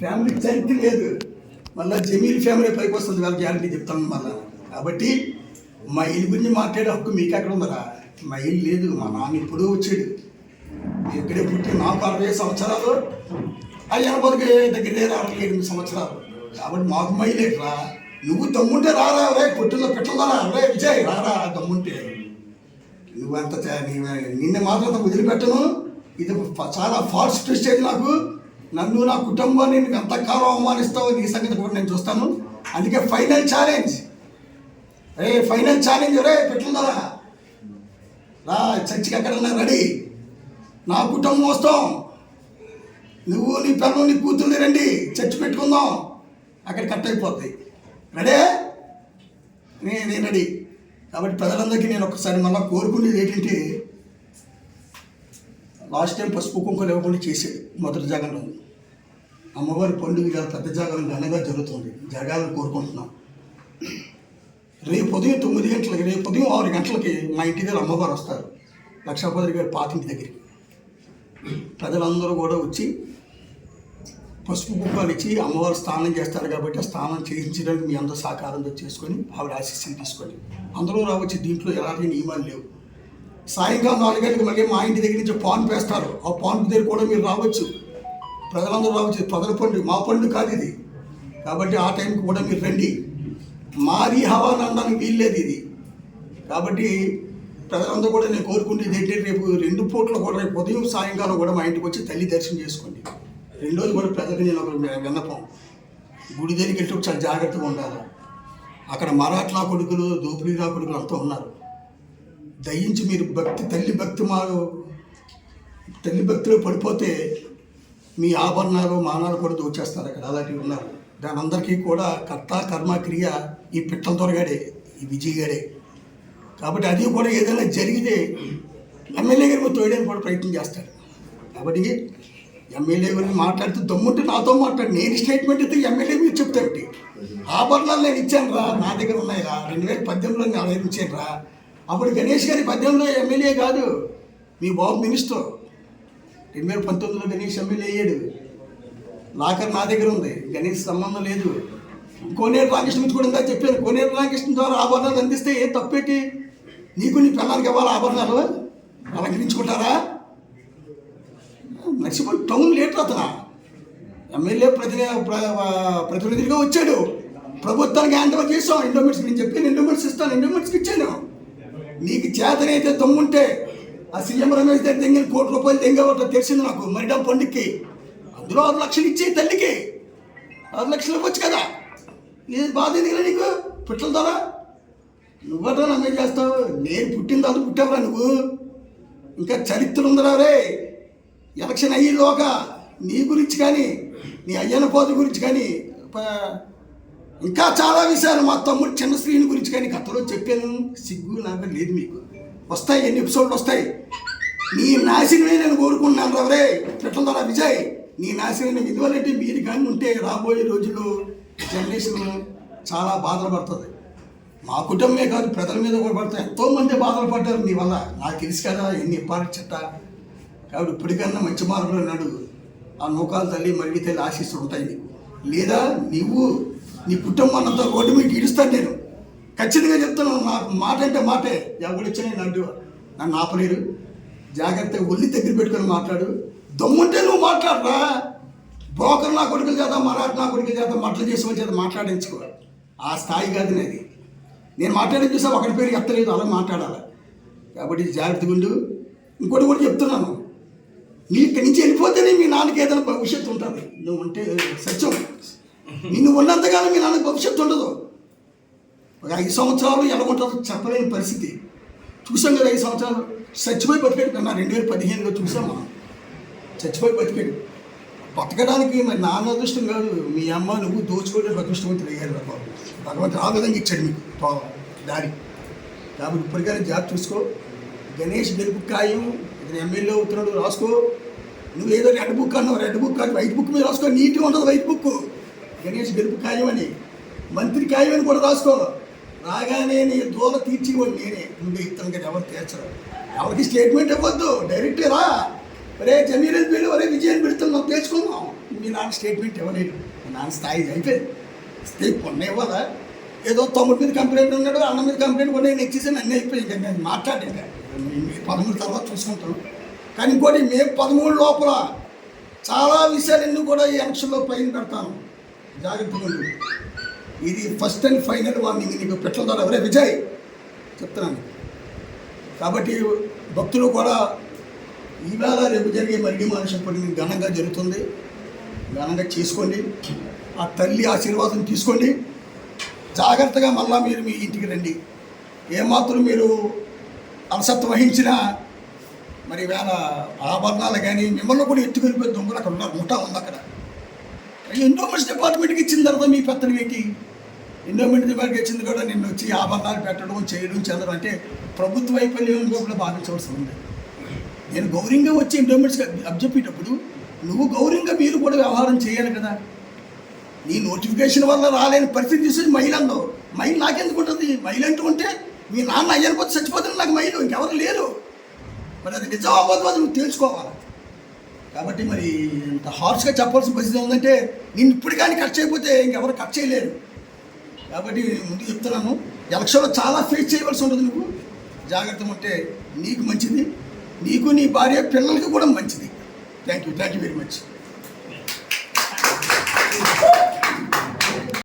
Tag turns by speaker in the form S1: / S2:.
S1: Family చరిత్ర లేదు. మళ్ళీ జమీల్ ఫ్యామిలీ పైకి వస్తుంది వాళ్ళ గ్యారంటీ చెప్తాను మళ్ళీ. కాబట్టి మా ఇల్లు గురించి మాట్లాడే హక్కు మీకు ఎక్కడ ఉందరా? మా ఇల్లు లేదు. మా నాన్న ఇప్పుడు వచ్చాడు. ఇక్కడే పుట్టి నాకు అరవై సంవత్సరాలు అయ్యన బతుకు దగ్గర దగ్గర అరవై ఎనిమిది సంవత్సరాలు. కాబట్టి మాకు మైలేట్రా నువ్వు దమ్ముంటే రారా? రే పొట్టులో పెట్టదా రే విజయ్ రారా దమ్ముంటే నువ్వంత నిన్న మాత్రం వదిలిపెట్టను. ఇది చాలా ఫాల్స్ అయింది నాకు. నన్ను నా కుటుంబాన్ని నీకు ఎంతకాలం అవమానిస్తావో నీ సంగతి కూడా నేను చూస్తాను. అందుకే ఫైనల్ ఛాలెంజ్. రే ఫైనల్ ఛాలెంజ్ రే పెట్టుందరా రా చర్చికి ఎక్కడన్నా రెడీ. నా కుటుంబం వస్తాం. నువ్వు నీ పిల్లలు నీ కూతుర్ని రండి చర్చి పెట్టుకుందాం. అక్కడ కట్ అయిపోద్ది రెడీ? నే- నేను రెడీ. కాబట్టి ప్రజలందరికీ నేను ఒకసారి మళ్ళీ కోరుకునేది ఏంటంటే లాస్ట్ టైం పసుపు కుంకులు ఇవ్వకుండా చేసేది మొదటి జాగంలో అమ్మవారి పండుగ చాలా పెద్ద జాగరం ఘనంగా జరుగుతుంది. జరగాలని కోరుకుంటున్నాం. రేపు ఉదయం తొమ్మిది గంటలకి రేపు ఉదయం ఆరు గంటలకి మా ఇంటి దగ్గర అమ్మవారు వస్తారు. లక్షాపతి గారి పాతింటి దగ్గరికి. ప్రజలందరూ కూడా వచ్చి పసుపు కుంకాలు ఇచ్చి అమ్మవారు స్నానం చేస్తారు కాబట్టి ఆ స్నానం చేయించడానికి మీ అందరూ సహకారంతో చేసుకొని ఆవిడ ఆశీస్సులు తీసుకొని అందరూ రావచ్చు దీంట్లో ఎలాంటి నియమాలు లేవు. సాయంకాలం నాలుగు గంటలకు మళ్ళీ మా ఇంటి దగ్గర నుంచి పాన్ వేస్తారు ఆ పాన్ దగ్గర కూడా మీరు రావచ్చు. ప్రజలందరూ రావచ్చు ప్రజల పండుగ మా పండుగ కాదు ఇది. కాబట్టి ఆ టైంకి కూడా మీరు రండి. మాది హవాన్ అనడానికి వీల్లేదు ఇది. కాబట్టి ప్రజలందరూ కూడా నేను కోరుకునేది ఏంటంటే రేపు రెండు పూట్ల కూడా రేపు ఉదయం సాయంకాలం కూడా మా ఇంటికి వచ్చి తల్లి దర్శనం చేసుకోండి. రెండోది కూడా ప్రజలకు నేను ఒక విన్నపం. గుడి దగ్గరికి వెళ్ళి చాలా జాగ్రత్తగా ఉండాలి. అక్కడ మరాఠా కొడుకులు దోపిడీరా కొడుకులు అంతా ఉన్నారు. దయించి మీరు భక్తి తల్లి భక్తి మా తల్లి భక్తిలో పడిపోతే మీ ఆభరణాలు మానాలు కూడా దోచేస్తారు అక్కడ. అలాంటివి ఉన్నారు. దాని అందరికీ కూడా కర్త కర్మ క్రియ ఈ పిట్టల దొరగాడే ఈ విజయగాడే కాబట్టి అది కూడా ఏదైనా జరిగితే ఎమ్మెల్యే గారి తోయడానికి కూడా ప్రయత్నం చేస్తాడు కాబట్టి ఎమ్మెల్యే గురించి మాట్లాడితే దమ్ముంటే నాతో మాట్లాడు. నేను స్టేట్మెంట్ అయితే ఎమ్మెల్యే మీరు చెప్తాడు ఆభరణాలు నేను ఇచ్చాను రా నా దగ్గర ఉన్నాయి రా. రెండు వేల పద్దెనిమిదిలో నేను అలా ఇచ్చాను రా. అప్పుడు గణేష్ గారి పద్దెనిమిదిలో ఎమ్మెల్యే కాదు మీ బాబు మినిస్టర్. రెండు వేల పంతొమ్మిదిలో గణేష్ ఎమ్మెల్యే అయ్యాడు. లాకర్ నా దగ్గర ఉంది. గణేష్ సంబంధం లేదు. కోనేరు రామకృష్ణ గురించి కూడా ఇందా చెప్పాను. కోనేరు రామకృష్ణ ద్వారా ఆభరణాలు అందిస్తే ఏ తప్పేటి? నీకు నీ పిల్లలకి ఇవ్వాలి ఆభరణాలు అలంకరించుకుంటారా? నర్సిపల్ టౌన్ లీడర్ అతను. ఎమ్మెల్యే ప్రతిని ప్ర- ప్రతినిధిగా వచ్చాడు. ప్రభుత్వానికి హ్యాండ్ ఓవర్ చేసాం ఎండోమెంట్స్ నేను చెప్పాను ఎండోమెంట్స్ ఇస్తాను ఎండోమెంట్స్కి ఇచ్చాను. నీకు చేతనైతే దమ్ముంటే ఆ సీఎం రమేష్ దగ్గర దెంగిన కోటి రూపాయలు తెంగవట తెలిసింది నాకు. మరిడం పండుగకి అందులో ఆరు లక్షలు ఇచ్చే తల్లికి. ఆరు లక్షలు ఇవ్వచ్చు కదా. ఇది బాధ ఎందుకు నీకు? పిట్టల ద్వారా? నువ్వట నమ్మే చేస్తావు? నేను పుట్టిన తర్వాత పుట్టావురా నువ్వు. ఇంకా చరిత్ర ఉందిరా రే. ఎలక్షన్ అయ్యేలోక నీ గురించి కానీ నీ అయ్యన పోత గురించి కానీ ఇంకా చాలా విషయాలు మా తమ్ముడు చిన్న శ్రీని గురించి కానీ కథలో చెప్పాను. సిగ్గు నాకు లేదు మీకు. వస్తాయి ఎన్ని ఎపిసోడ్లు వస్తాయి? నీ నాశనమే నేను కోరుకుంటున్నాను రవరే. పెట్టడం ద్వారా విజయ్ నీ నాశనమే ఎందువల్లంటే? మీరు కానీ ఉంటే రాబోయే రోజుల్లో జనరేషన్ చాలా బాధలు పడుతుంది. మా కుటుంబమే కాదు ప్రజల మీద కూడా పడతాయి. ఎంతోమంది బాధలు పడ్డారు నీ వల్ల. నాకు తెలుసు కదా ఎన్ని ఇబ్బంది చెట్ట కాబట్టి ఇప్పటికన్నా మంచి మార్గంలో నడు ఆ నూకాలు తల్లి మళ్ళీ తల్లి ఆశిస్తూ ఉంటాయి నీకు. లేదా నీవు నీ కుటుంబాన్ని అంతా రోడ్డు మీద ఈడుస్తాను నేను. ఖచ్చితంగా చెప్తున్నాను నా మాట అంటే మాటే. ఎవరిచ్చినా నేను నన్ను ఆపలేరు జాగ్రత్తగా ఒళ్ళి దగ్గర పెట్టుకొని మాట్లాడు. దమ్ముంటే నువ్వు మాట్లాడరా? బ్రోకర్ నా కొడుకుల చేత మరాఠ నా కొడుకుల చేత మట్లు చేసి చేత మాట్లాడించుకో. ఆ స్థాయి కాదు నాది. నేను మాట్లాడేది చూసా ఒకటి పేరు ఎత్తలేదు అలా మాట్లాడాలి. కాబట్టి జాగ్రత్తగా ఉండు. ఇంకోటి కూడా చెప్తున్నాను. నీ ఇక్కడి నుంచి వెళ్ళిపోతేనే మీ నాన్నకి ఏదైనా భవిష్యత్తు ఉంటుంది. నువ్వు ఉంటే సత్యం. నిన్ను ఉన్నంతకాలం మీ నాన్నకి భవిష్యత్తు ఉండదు. ఒక ఐదు సంవత్సరాలు ఎలా ఉంటుందో చెప్పలేని పరిస్థితి. చూసాం కదా ఐదు సంవత్సరాలు. చచ్చిపోయి బతికాడు. కన్నా రెండు వేల పదిహేనులో చూసాం మనం. చచ్చిపోయి బతికాడు. బతకడానికి మరి నాన్న అదృష్టం కాదు. మీ అమ్మ నువ్వు దోచుకోవడానికి అదృష్టం అయ్యారు రా బాబు. భగవంతుడు ఆ విధంగా ఇచ్చాడు మీకు. దారి. కాబట్టి ఇప్పటికైనా జాబ్ చూసుకో. గణేష్ గెలుపు ఖాయం ఇతను ఎమ్మెల్యే అవుతున్నాడు రాసుకో. నువ్వు ఏదో రెడ్ బుక్ అన్నావు. రెడ్ బుక్ కాదు వైట్ బుక్ మీద రాసుకో. నీట్గా ఉంటుంది వైట్ బుక్. గణేష్ గెలుపు ఖాయం అని మంత్రి ఖాయం అని కూడా రాసుకో. రాగానే నీ దూల తీర్చివ్వండి నేనే. ముందు ఇతను కదా ఎవరు తీర్చరు. ఎవరికి స్టేట్మెంట్ ఇవ్వద్దు. డైరెక్ట్ రా. ఒరే జమీరని పెళ్ళి ఒరే విజయాన్ని పెడుతున్నాం తెచ్చుకుందాం మీ నాన్న స్టేట్మెంట్ ఇవ్వలేదు. మీ నాన్న స్థాయి అయిపోయింది. స్థాయి కొన్ని ఇవ్వాలా. ఏదో తమ్ముడి మీద కంప్లైంట్ ఉన్నాడు అన్న మీద కంప్లైంట్ కూడా నేను ఇచ్చేసాను అన్నీ అయిపోయింది. నేను మాట్లాడాను మీ- పదమూడు తర్వాత చూసుకుంటాను. కానీ ఇంకోటి మేము పదమూడు లోపల చాలా విషయాలన్నీ కూడా ఈ ఎలక్షన్లో పైన పెడతాను. జాగ్రత్తగా ఇది ఫస్ట్ అండ్ ఫైనల్ వార్నింగ్ నీకు పెట్టడం ద్వారా ఎవరే విజయ్? చెప్తున్నాను. కాబట్టి భక్తులు కూడా ఈవేళ రేపు జరిగే మరిగి మనుషుల పండుగ ఘనంగా జరుగుతుంది. ఘనంగా చేసుకోండి. ఆ తల్లి ఆశీర్వాదం తీసుకోండి. జాగ్రత్తగా మళ్ళా మీరు మీ ఇంటికి రండి. ఏమాత్రం మీరు అలసత్వం వహించినా మరి వేళ ఆభరణాలు కానీ మిమ్మల్ని కూడా ఎత్తుకెళ్ళిపోయి దొంగలు అక్కడ ఉన్నారు ముఠా ఉంది అక్కడ. ఎండోమెంట్స్ డిపార్ట్మెంట్కి ఇచ్చిన తర్వాత మీ పెత్తనకి ఎండోమెంట్ డిపార్ట్మెంట్కి ఇచ్చింది కూడా నిన్ను వచ్చి ఆభరణాలు పెట్టడం చేయడం చెందడం అంటే ప్రభుత్వ వైఫల్యం కూడా భావించవలసి ఉంది నేను గౌరవంగా వచ్చి ఎండోమెంట్స్కి అబ్జెప్పేటప్పుడు నువ్వు గౌరవంగా మీరు కూడా వ్యవహారం చేయాలి కదా. నీ నోటిఫికేషన్ వల్ల రాలేని పరిస్థితి తీసుకొని మహిళల్లో అన్నావు మహిళ నాకెందుకు ఉంటుంది? మహిళ అంటూ ఉంటే మీ నాన్న అయ్యనుకోతే చచ్చిపోతుంది నాకు మహిళ ఇంకెవరు లేరు. మరి అది నిజం అవ్వదు అది నువ్వు తెలుసుకోవాలి. కాబట్టి మరి ఇంత హార్ష్గా చెప్పాల్సిన పరిస్థితి ఉందంటే నేను ఇప్పుడు కానీ కట్ చేయకపోతే ఇంకెవరు కట్ చేయలేరు. కాబట్టి ముందు చెప్తున్నాను ఎలక్షన్లో చాలా ఫేస్ చేయవలసి ఉంటుంది నువ్వు. జాగ్రత్త ఉంటే నీకు మంచిది నీకు నీ భార్య పిల్లలకి కూడా మంచిది. Thank you thank you very much